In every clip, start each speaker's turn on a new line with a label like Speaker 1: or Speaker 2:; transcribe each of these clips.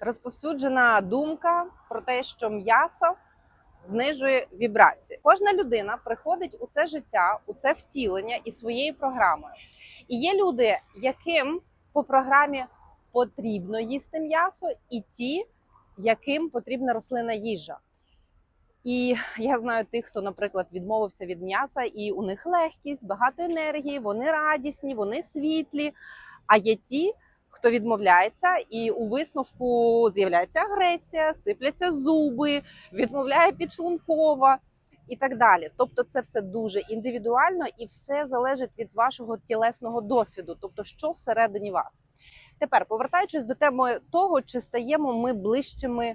Speaker 1: розповсюджена думка про те, що м'ясо знижує вібрації. Кожна людина приходить у це життя, у це втілення і своєю програмою. І є люди, яким по програмі потрібно їсти м'ясо, і ті, яким потрібна рослинна їжа. І я знаю тих, хто, наприклад, відмовився від м'яса, і у них легкість, багато енергії, вони радісні, вони світлі. А є ті, хто відмовляється, і у висновку з'являється агресія, сипляться зуби, відмовляє підшлункова і так далі. Тобто, це все дуже індивідуально і все залежить від вашого тілесного досвіду, тобто, що всередині вас. Тепер, повертаючись до теми того, чи стаємо ми ближчими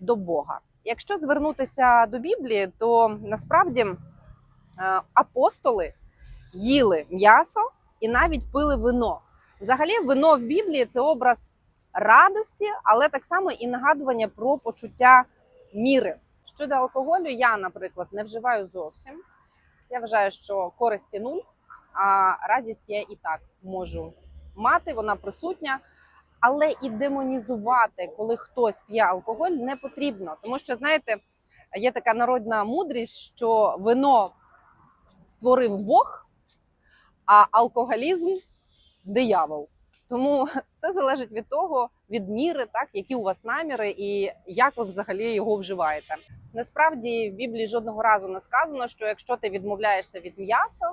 Speaker 1: до Бога. Якщо звернутися до Біблії, то насправді е, апостоли їли м'ясо і навіть пили вино. Взагалі, вино в Біблії це образ радості, але так само і нагадування про почуття міри. Щодо алкоголю, я, наприклад, не вживаю зовсім. Я вважаю, що користі нуль, а радість я і так можу мати, вона присутня. Але і демонізувати, коли хтось п'є алкоголь, не потрібно. Тому що, знаєте, є така народна мудрість, що вино створив Бог, а алкоголізм диявол. Тому все залежить від того, від міри, так які у вас наміри, і як ви взагалі його вживаєте. Насправді в Біблії жодного разу не сказано, що якщо ти відмовляєшся від м'яса,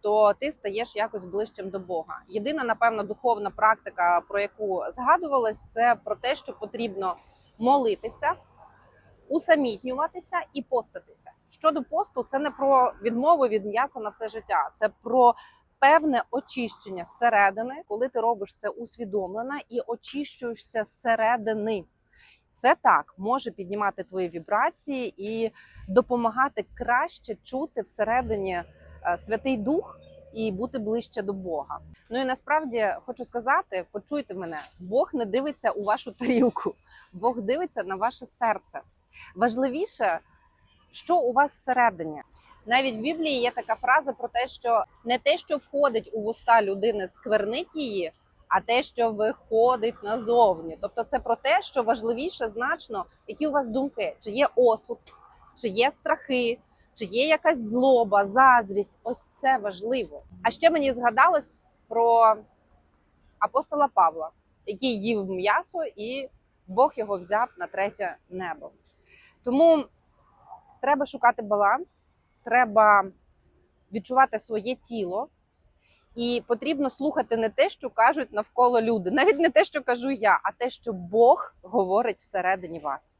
Speaker 1: то ти стаєш якось ближчим до Бога. Єдина, напевно, духовна практика, про яку згадувалось, це про те, що потрібно молитися, усамітнюватися і постатися. Щодо посту, це не про відмову від м'яса на все життя, це про певне очищення зсередини, коли ти робиш це усвідомлено і очищуєшся зсередини. Це так може піднімати твої вібрації і допомагати краще чути всередині е, Святий Дух і бути ближче до Бога. Ну і насправді хочу сказати: почуйте мене, Бог не дивиться у вашу тарілку, Бог дивиться на ваше серце. Важливіше, що у вас всередині. Навіть в Біблії є така фраза про те, що не те, що входить у вуста людини, сквернить її, а те, що виходить назовні. Тобто, це про те, що важливіше значно, які у вас думки, чи є осуд, чи є страхи, чи є якась злоба, заздрість. Ось це важливо. А ще мені згадалось про апостола Павла, який їв м'ясо, і Бог його взяв на третє небо. Тому треба шукати баланс, треба відчувати своє тіло. І потрібно слухати не те, що кажуть навколо люди, навіть не те, що кажу я, а те, що Бог говорить всередині вас.